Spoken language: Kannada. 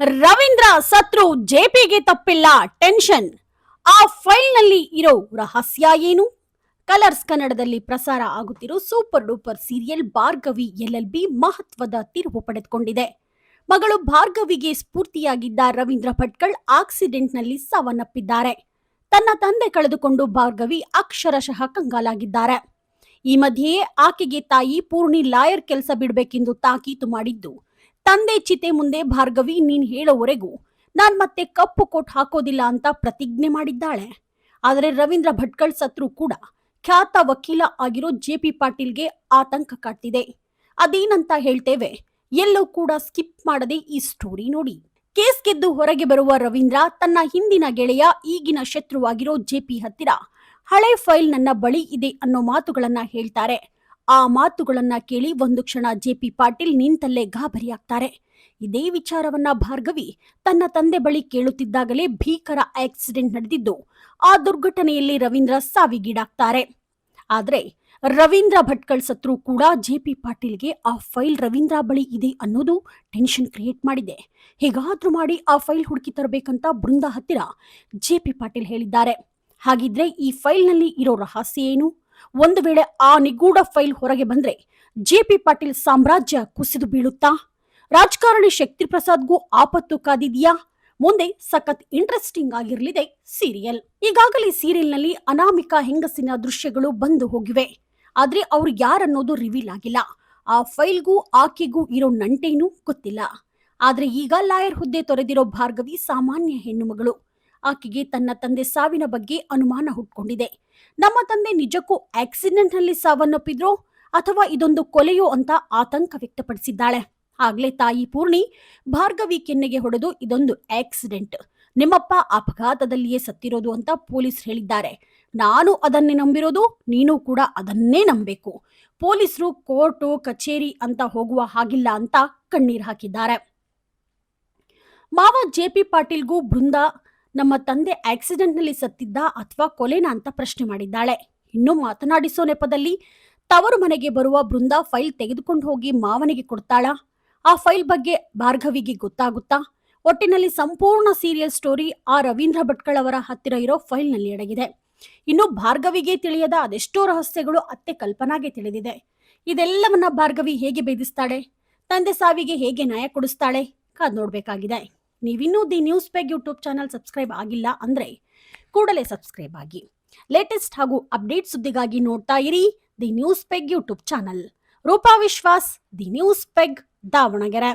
ರವೀಂದ್ರ ಸತ್ರು ಜೆಪಿಗೆ ತಪ್ಪಿಲ್ಲ, ಟೆನ್ಷನ್. ಆ ಫೈಲ್ನಲ್ಲಿ ಇರೋ ರಹಸ್ಯ ಏನು? ಕಲರ್ಸ್ ಕನ್ನಡದಲ್ಲಿ ಪ್ರಸಾರ ಆಗುತ್ತಿರೋ super duper serial Bhargavi LLB ಮಹತ್ವದ ತಿರುವು ಪಡೆದುಕೊಂಡಿದೆ. ಮಗಳು ಭಾರ್ಗವಿಗೆ ಸ್ಫೂರ್ತಿಯಾಗಿದ್ದ ರವೀಂದ್ರ ಭಟ್ಕಳ್ ಆಕ್ಸಿಡೆಂಟ್ನಲ್ಲಿ ಸಾವನ್ನಪ್ಪಿದ್ದಾರೆ. ತನ್ನ ತಂದೆ ಕಳೆದುಕೊಂಡು ಭಾರ್ಗವಿ ಅಕ್ಷರಶಃ ಕಂಗಾಲಾಗಿದ್ದಾರೆ. ಈ ಮಧ್ಯೆಯೇ ಆಕೆಗೆ ತಾಯಿ ಪೂರ್ಣಿ ಲಾಯರ್ ಕೆಲಸ ಬಿಡಬೇಕೆಂದು ತಾಕೀತು ಮಾಡಿದ್ದು ತಂದೆ ಚಿತೆ ಮುಂದೆ ಭಾರ್ಗವಿ, ನೀನ್ ಹೇಳೋವರೆಗೂ ನಾನ್ ಮತ್ತೆ ಕಪ್ಪು ಕೋಟ್ ಹಾಕೋದಿಲ್ಲ ಅಂತ ಪ್ರತಿಜ್ಞೆ ಮಾಡಿದ್ದಾಳೆ. ಆದರೆ ರವೀಂದ್ರ ಭಟ್ಕಳ್ ಸತ್ರು ಕೂಡ ಖ್ಯಾತ ವಕೀಲ ಆಗಿರೋ ಜೆ ಪಿ ಪಾಟೀಲ್ಗೆ ಆತಂಕ ಕಾಡ್ತಿದೆ. ಅದೇನಂತ ಹೇಳ್ತೇವೆ, ಎಲ್ಲೂ ಕೂಡ ಸ್ಕಿಪ್ ಮಾಡದೆ ಈ ಸ್ಟೋರಿ ನೋಡಿ. ಕೇಸ್ ಗೆದ್ದು ಹೊರಗೆ ಬರುವ ರವೀಂದ್ರ ತನ್ನ ಹಿಂದಿನ ಗೆಳೆಯ, ಈಗಿನ ಶತ್ರುವಾಗಿರೋ ಜೆಪಿ ಹತ್ತಿರ ಹಳೆ ಫೈಲ್ ನನ್ನ ಬಳಿ ಇದೆ ಅನ್ನೋ ಮಾತುಗಳನ್ನ ಹೇಳ್ತಾರೆ. ಆ ಮಾತುಗಳನ್ನ ಕೇಳಿ ಒಂದು ಕ್ಷಣ ಜೆಪಿ ಪಾಟೀಲ್ ನಿಂತಲ್ಲೇ ಗಾಬರಿಯಾಗ್ತಾರೆ. ಇದೇ ವಿಚಾರವನ್ನ ಭಾರ್ಗವಿ ತನ್ನ ತಂದೆ ಬಳಿ ಕೇಳುತ್ತಿದ್ದಾಗಲೇ ಭೀಕರ ಆಕ್ಸಿಡೆಂಟ್ ನಡೆದಿದ್ದು, ಆ ದುರ್ಘಟನೆಯಲ್ಲಿ ರವೀಂದ್ರ ಸಾವಿಗೀಡಾಗ್ತಾರೆ. ಆದರೆ ರವೀಂದ್ರ ಭಟ್ಕಳ್ ಸತ್ರು ಕೂಡ ಜೆಪಿ ಪಾಟೀಲ್ಗೆ ಆ ಫೈಲ್ ರವೀಂದ್ರ ಬಳಿ ಇದೆ ಅನ್ನೋದು ಟೆನ್ಷನ್ ಕ್ರಿಯೇಟ್ ಮಾಡಿದೆ. ಹೇಗಾದ್ರೂ ಮಾಡಿ ಆ ಫೈಲ್ ಹುಡುಕಿ ತರಬೇಕಂತ ಬೃಂದ ಹತ್ತಿರ ಜೆಪಿ ಪಾಟೀಲ್ ಹೇಳಿದ್ದಾರೆ. ಹಾಗಿದ್ರೆ ಈ ಫೈಲ್ನಲ್ಲಿ ಇರೋ ರಹಸ್ಯ ಏನು? ಒಂದು ವೇಳೆ ಆ ನಿಗೂಢ ಫೈಲ್ ಹೊರಗೆ ಬಂದ್ರೆ ಜೆಪಿ ಪಾಟೀಲ್ ಸಾಮ್ರಾಜ್ಯ ಕುಸಿದು ಬೀಳುತ್ತಾ? ರಾಜಕಾರಣಿ ಶಕ್ತಿ ಪ್ರಸಾದ್ಗೂ ಆಪತ್ತು ಕಾದಿದೆಯಾ? ಮುಂದೆ ಸಖತ್ ಇಂಟ್ರೆಸ್ಟಿಂಗ್ ಆಗಿರಲಿದೆ ಸೀರಿಯಲ್. ಈಗಾಗಲೇ ಸೀರಿಯಲ್ನಲ್ಲಿ ಅನಾಮಿಕ ಹೆಂಗಸಿನ ದೃಶ್ಯಗಳು ಬಂದು ಹೋಗಿವೆ. ಆದ್ರೆ ಅವ್ರು ಯಾರನ್ನೋದು ರಿವೀಲ್ ಆಗಿಲ್ಲ. ಆ ಫೈಲ್ಗೂ ಆಕೆಗೂ ಇರೋ ನಂಟೇನೂ ಗೊತ್ತಿಲ್ಲ. ಆದ್ರೆ ಈಗ ಲಾಯರ್ ಹುದ್ದೆ ತೊರೆದಿರೋ ಭಾರ್ಗವಿ ಸಾಮಾನ್ಯ ಹೆಣ್ಣು ಮಗಳು ಆಕೆಗೆ ತನ್ನ ತಂದೆ ಸಾವಿನ ಬಗ್ಗೆ ಅನುಮಾನ ಹುಟ್ಕೊಂಡಿದೆ. ನಮ್ಮ ತಂದೆ ನಿಜಕ್ಕೂ ಆಕ್ಸಿಡೆಂಟ್ನಲ್ಲಿ ಸಾವನ್ನಪ್ಪಿದ್ರೋ ಅಥವಾ ಇದೊಂದು ಕೊಲೆಯೋ ಅಂತ ಆತಂಕ ವ್ಯಕ್ತಪಡಿಸಿದ್ದಾಳೆ. ಆಗ್ಲೇ ತಾಯಿ ಪೂರ್ಣಿ ಭಾರ್ಗವಿ ಕೆನ್ನೆಗೆ ಹೊಡೆದು ಇದೊಂದು ಆಕ್ಸಿಡೆಂಟ್. ನಿಮ್ಮಪ್ಪ ಅಪಘಾತದಲ್ಲಿಯೇ ಸತ್ತಿರೋದು ಅಂತ ಪೊಲೀಸ್ ಹೇಳಿದ್ದಾರೆ. ನಾನು ಅದನ್ನೇ ನಂಬಿರೋದು, ನೀನು ಕೂಡ ಅದನ್ನೇ ನಂಬಬೇಕು. ಪೊಲೀಸರು ಕೋರ್ಟು, ಕಚೇರಿ ಅಂತ ಹೋಗುವ ಹಾಗಿಲ್ಲ ಅಂತ ಕಣ್ಣೀರ್ ಹಾಕಿದ್ದಾರೆ. ಮಾವ ಜೆ ಪಿ ಪಾಟೀಲ್ಗೂ ಬೃಂದ ನಮ್ಮ ತಂದೆ ಆಕ್ಸಿಡೆಂಟ್ನಲ್ಲಿ ಸತ್ತಿದ್ದ ಅಥವಾ ಕೊಲೆನಾ ಅಂತ ಪ್ರಶ್ನೆ ಮಾಡಿದ್ದಾಳೆ. ಇನ್ನು ಮಾತನಾಡಿಸೋ ನೆಪದಲ್ಲಿ ತವರು ಮನೆಗೆ ಬರುವ ಬೃಂದಾ ಫೈಲ್ ತೆಗೆದುಕೊಂಡು ಹೋಗಿ ಮಾವನಿಗೆ ಕೊಡ್ತಾಳಾ? ಆ ಫೈಲ್ ಬಗ್ಗೆ ಭಾರ್ಗವಿಗೆ ಗೊತ್ತಾಗುತ್ತಾ? ಒಟ್ಟಿನಲ್ಲಿ ಸಂಪೂರ್ಣ ಸೀರಿಯಲ್ ಸ್ಟೋರಿ ಆ ರವೀಂದ್ರ ಭಟ್ಕಳ್ ಅವರ ಹತ್ತಿರ ಇರೋ ಫೈಲ್ನಲ್ಲಿ ಅಡಗಿದೆ. ಇನ್ನು ಭಾರ್ಗವಿಗೆ ತಿಳಿಯದ ಅದೆಷ್ಟೋ ರಹಸ್ಯಗಳು ಅತ್ತೆ ಕಲ್ಪನಾಗೆ ತಿಳಿದಿದೆ. ಇದೆಲ್ಲವನ್ನ ಭಾರ್ಗವಿ ಹೇಗೆ ಭೇದಿಸ್ತಾಳೆ? ತಂದೆ ಸಾವಿಗೆ ಹೇಗೆ ನ್ಯಾಯ ಕೊಡಿಸ್ತಾಳೆ? ಕಾದ್ ನೋಡ್ಬೇಕಾಗಿದೆ. ನೀವಿನ್ನೂ the news peg YouTube channel subscribe ಆಗಿಲ್ಲ ಅಂದರೆ ಕೂಡಲೇ ಸಬ್ಸ್ಕ್ರೈಬ್ ಆಗಿ. ಲೇಟೆಸ್ಟ್ ಹಾಗೂ ಅಪ್ಡೇಟ್ ಸುದ್ದಿಗಾಗಿ ನೋಡ್ತಾ ಇರಿ the news peg YouTube channel. Roopa Vishwas, the news peg, Davanagere.